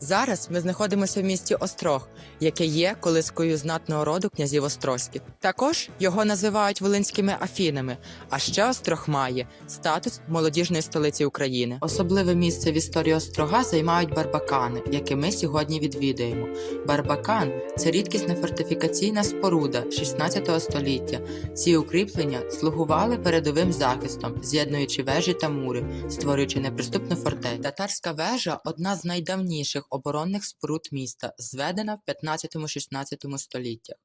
Зараз ми знаходимося в місті Острог, яке є колискою знатного роду князів Острозьких. Також його називають Волинськими Афінами. А ще Острог має статус молодіжної столиці України. Особливе місце в історії Острога займають барбакани, які ми сьогодні відвідаємо. Барбакан це рідкісна фортифікаційна споруда 16 століття. Ці укріплення слугували передовим захистом, з'єднуючи вежі та мури, створюючи неприступну фортецю. Татарська вежа одна з найдавніших оборонних споруд міста, зведена в 15-16 століттях.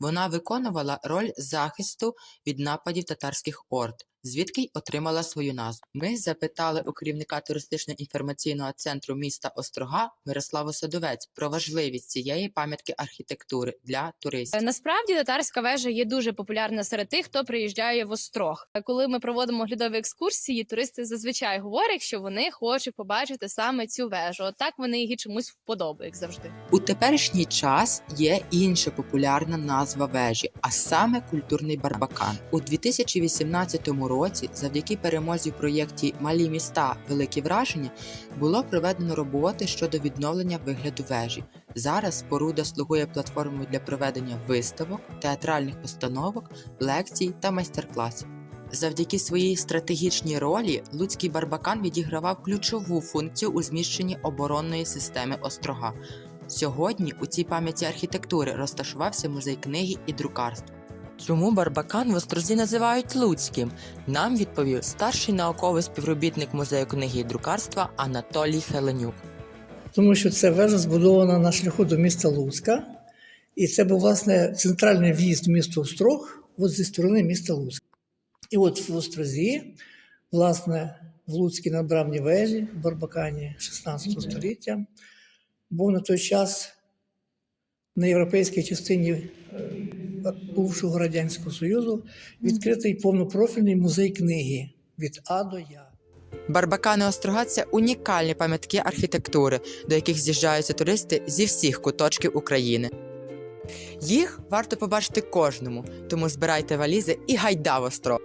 Вона виконувала роль захисту від нападів татарських орд, звідки й отримала свою назву. Ми запитали у керівника туристично-інформаційного центру міста Острога Мирославу Садовець про важливість цієї пам'ятки архітектури для туристів. Насправді татарська вежа є дуже популярна серед тих, хто приїжджає в Острог. Коли ми проводимо оглядові екскурсії, туристи зазвичай говорять, що вони хочуть побачити саме цю вежу. От так вони її чомусь вподобають завжди. У теперішній час є інша популярна назва вежі, а саме культурний барбакан. У 2018 році, завдяки перемозі в проєкті Малі міста великі враження, було проведено роботи щодо відновлення вигляду вежі. Зараз споруда слугує платформою для проведення виставок, театральних постановок, лекцій та майстер-класів. Завдяки своїй стратегічній ролі Луцький Барбакан відігравав ключову функцію у зміщенні оборонної системи острога. Сьогодні у цій пам'яті архітектури розташувався музей книги і друкарства. Чому Барбакан в Острозі називають Луцьким? Нам відповів старший науковий співробітник музею книги і друкарства Анатолій Хеленюк. тому що ця вежа збудована на шляху до міста Луцька, і це був власне центральний в'їзд в місто Острог от зі сторони міста Луцька. І от в Острозі, власне, в Луцькій надбравній вежі, в Барбакані 16 століття, був на той час на європейській частині е, бувшого Радянського Союзу відкритий повнопрофільний музей книги від А до Я. Барбакани Острога це унікальні пам'ятки архітектури, до яких з'їжджаються туристи зі всіх куточків України. Їх варто побачити кожному, тому збирайте валізи і гайда в остров.